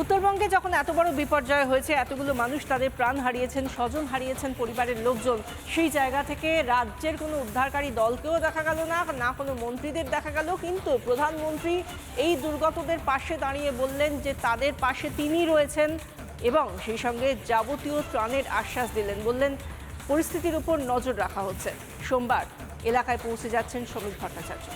উত্তরবঙ্গে যখন এত বড় বিপর্যয় হয়েছে, এতগুলো মানুষ তাদের প্রাণ হারিয়েছেন, স্বজন হারিয়েছেন, পরিবারের লোকজন, সেই জায়গা থেকে রাজ্যের কোনো উদ্ধারকারী দলকেও দেখা গেল না না কোনো মন্ত্রীদের দেখা গেল। কিন্তু প্রধানমন্ত্রী এই দুর্গতদের পাশে দাঁড়িয়ে বললেন যে, তাদের পাশে তিনি রয়েছেন এবং সেই সঙ্গে যাবতীয় ত্রাণের আশ্বাস দিলেন। বললেন, পরিস্থিতির উপর নজর রাখা হচ্ছে। সোমবার এলাকায় পৌঁছে যাচ্ছেন সমীর ভট্টাচার্য।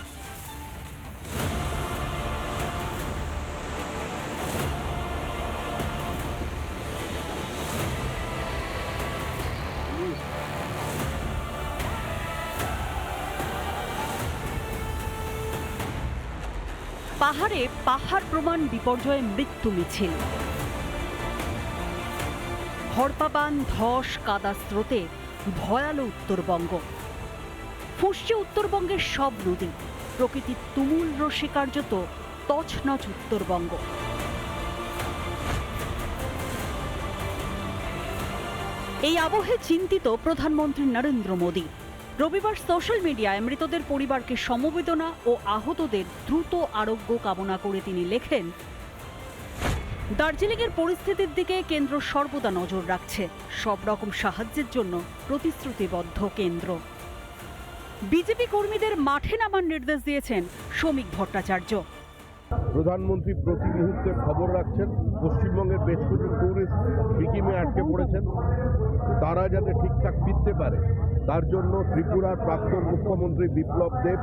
পাহাড়ে পাহাড় প্রমাণ বিপর্যয়ে মৃত্যু মিছিল। হরপাবান, ধস, কাদা স্রোতে ভয়ালো উত্তরবঙ্গ। ফুসছে উত্তরবঙ্গের সব নদী। প্রকৃতির তুমুল রসে কার্যত তছনছ উত্তরবঙ্গ। এই আবহে চিন্তিত প্রধানমন্ত্রী নরেন্দ্র মোদী। রবিবার সোশ্যাল মিডিয়ায় মৃতদের পরিবারকে সমবেদনা ও আহতদের দ্রুত আরোগ্য কামনা করে তিনি লেখেন, দার্জিলিংয়ের পরিস্থিতির দিকে কেন্দ্র সর্বদা নজর রাখছে। সব রকম সাহায্যের জন্য প্রতিশ্রুতিবদ্ধ কেন্দ্র। বিজেপি কর্মীদের মাঠে নামার নির্দেশ দিয়েছেন শ্রমিক ভট্টাচার্য। প্রধানমন্ত্রী প্রতি মুহূর্তে খবর রাখছেন। পশ্চিমবঙ্গের বেশ কিছু ট্যুরিস্ট সিকিমে আটকে পড়েছেন। তারা যাতে ঠিকঠাক ফিরতে পারে, তার জন্য ত্রিপুরার প্রাক্তন মুখ্যমন্ত্রী বিপ্লব দেব,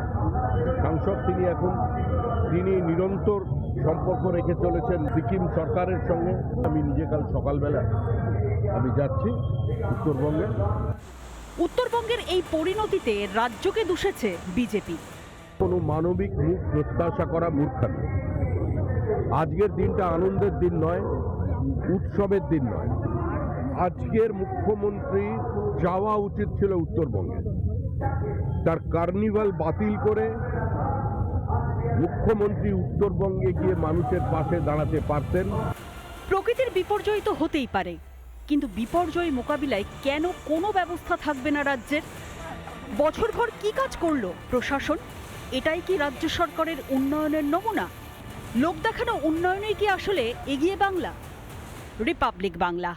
সাংসদ তিনি এখন, তিনি নিরন্তর সম্পর্ক রেখে চলেছেন সিকিম সরকারের সঙ্গে। আমি নিজে কাল সকালবেলা আমি যাচ্ছি উত্তরবঙ্গে। উত্তরবঙ্গের এই পরিণতিতে রাজ্যকে দুষেছে বিজেপি। কোনো মানবিক মুখ প্রত্যাশা করা মূর্খামি আজকের দিনটা আনন্দের দিন নয়, উৎসবের দিন নয়। আজকের মুখ্যমন্ত্রী যাওয়া উচিত ছিল উত্তরবঙ্গে। তার কার্নিভাল বাতিল করে মুখ্যমন্ত্রী উত্তরবঙ্গে গিয়ে মানুষের পাশে দাঁড়াতে পারতেন। প্রকৃতির বিপর্যয় তো হতেই পারে, কিন্তু বিপর্যয় মোকাবিলায় কেন কোনো ব্যবস্থা থাকবে না রাজ্যের? বছরভর কি কাজ করল প্রশাসন? এটাই কি রাজ্য সরকারের উন্নয়নের নমুনা? লোক দেখানো উন্নয়নেই কি আসলে এগিয়ে বাংলা? রিপাবলিক বাংলা।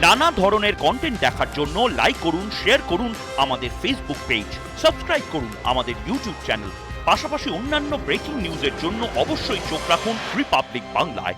নানা ধরনের কন্টেন্ট দেখার জন্য লাইক করুন শেয়ার করুন আমাদের ফেসবুক পেজ সাবস্ক্রাইব করুন আমাদের ইউটিউব চ্যানেল পাশাপাশি অন্যান্য ব্রেকিং নিউজের জন্য অবশ্যই চোখ রাখুন রিপাবলিক বাংলায়